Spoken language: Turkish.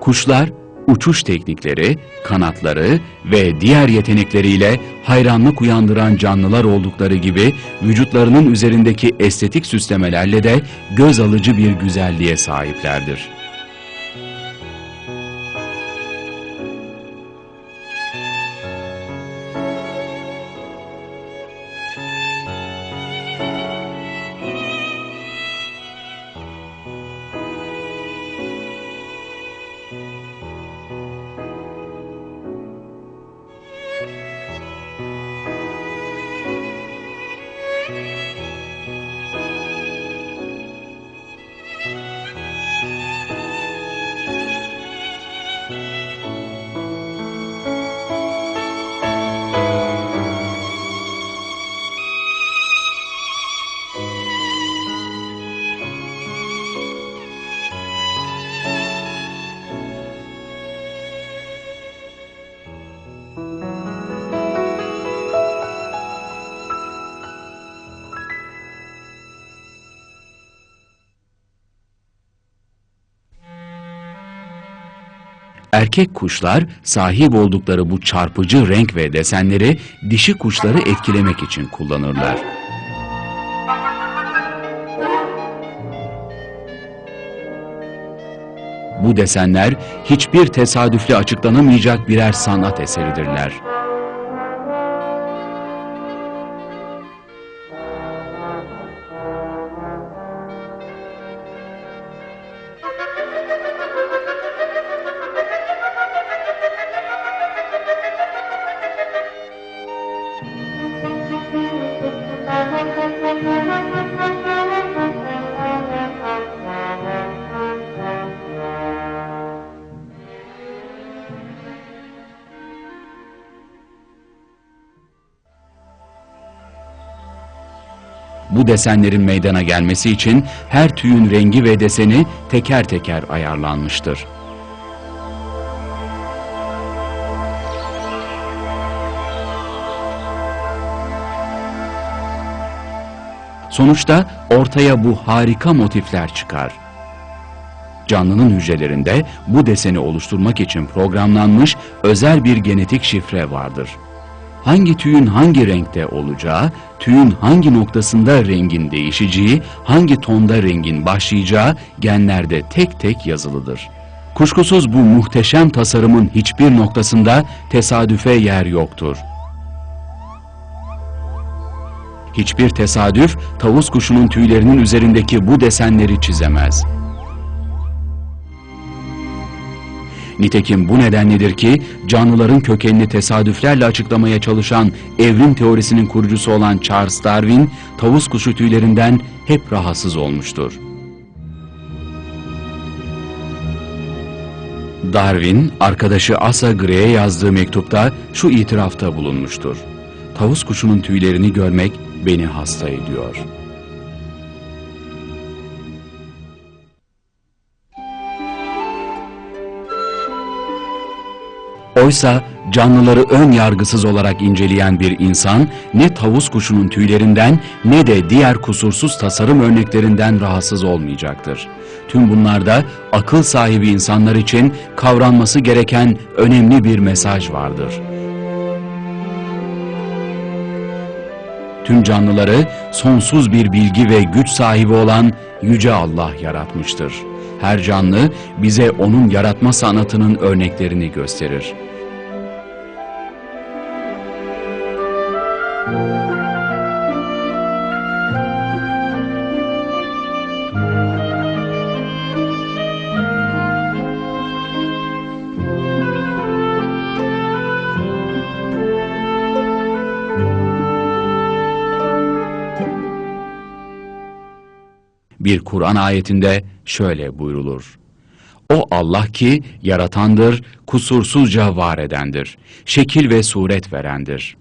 Kuşlar uçuş teknikleri, kanatları ve diğer yetenekleriyle hayranlık uyandıran canlılar oldukları gibi vücutlarının üzerindeki estetik süslemelerle de göz alıcı bir güzelliğe sahiplerdir. Erkek kuşlar sahip oldukları bu çarpıcı renk ve desenleri dişi kuşları etkilemek için kullanırlar. Bu desenler hiçbir tesadüfle açıklanamayacak birer sanat eseridirler. Bu desenlerin meydana gelmesi için her tüyün rengi ve deseni teker teker ayarlanmıştır. Sonuçta ortaya bu harika motifler çıkar. Canlının hücrelerinde bu deseni oluşturmak için programlanmış özel bir genetik şifre vardır. Hangi tüyün hangi renkte olacağı, tüyün hangi noktasında rengin değişeceği, hangi tonda rengin başlayacağı genlerde tek tek yazılıdır. Kuşkusuz bu muhteşem tasarımın hiçbir noktasında tesadüfe yer yoktur. Hiçbir tesadüf tavus kuşunun tüylerinin üzerindeki bu desenleri çizemez. Nitekim bu nedenledir ki canlıların kökenini tesadüflerle açıklamaya çalışan evrim teorisinin kurucusu olan Charles Darwin, tavus kuşu tüylerinden hep rahatsız olmuştur. Darwin, arkadaşı Asa Gray'e yazdığı mektupta şu itirafta bulunmuştur. Tavus kuşunun tüylerini görmek beni hasta ediyor. Oysa canlıları ön yargısız olarak inceleyen bir insan ne tavus kuşunun tüylerinden ne de diğer kusursuz tasarım örneklerinden rahatsız olmayacaktır. Tüm bunlarda akıl sahibi insanlar için kavranması gereken önemli bir mesaj vardır. Tüm canlıları sonsuz bir bilgi ve güç sahibi olan Yüce Allah yaratmıştır. Her canlı bize onun yaratma sanatının örneklerini gösterir. Bir Kur'an ayetinde şöyle buyrulur. O Allah ki yaratandır, kusursuzca var edendir, şekil ve suret verendir.